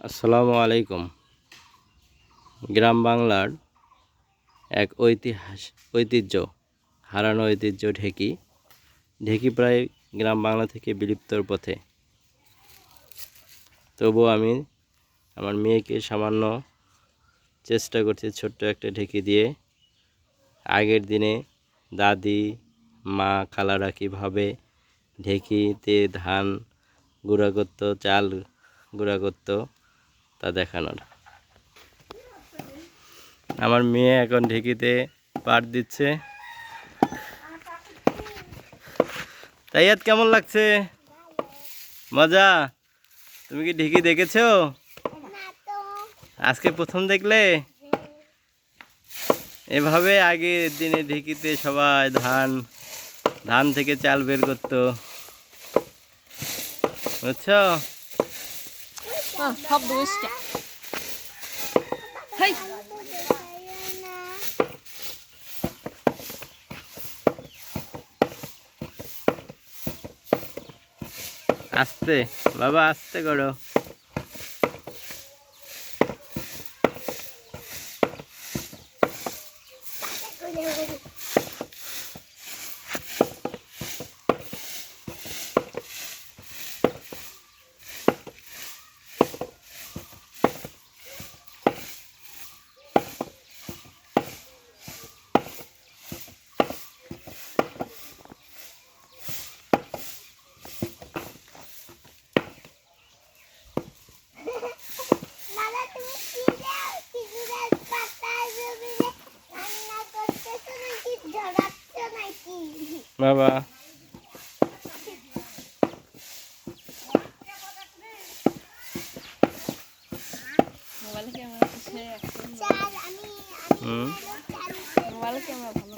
আসসালামু আলাইকুম। গ্রাম বাংলার এক ঐতিহাস, ঐতিহ্য, হারানো ঐতিহ্য ঢেকি ঢেকি প্রায় গ্রাম বাংলা থেকে বিলুপ্তর পথে। তবুও আমি আমার মেয়েকে সামান্য চেষ্টা করছি ছোট্ট একটা ঢেকি দিয়ে। আগের দিনে দাদি, মা, খালারা কীভাবে ঢেকিতে ধান গুঁড়া করতো, চাল গুঁড়া করতো তা দেখানোর আমার মেয়ে এখন ঢেকিতে পাট দিচ্ছে। তাইয়াত কেমন লাগছে? মজা? তুমি কি ঢেকি দেখেছ? আজকে প্রথম দেখলে? এভাবে আগের দিনে ঢেকিতে সবাই ধান ধান থেকে চাল বের করতো। বুঝছ? うん、かぶして。はい。আস্তে বাবা আস্তে করো বাবা। মোবাইল ক্যামেরা ভালো।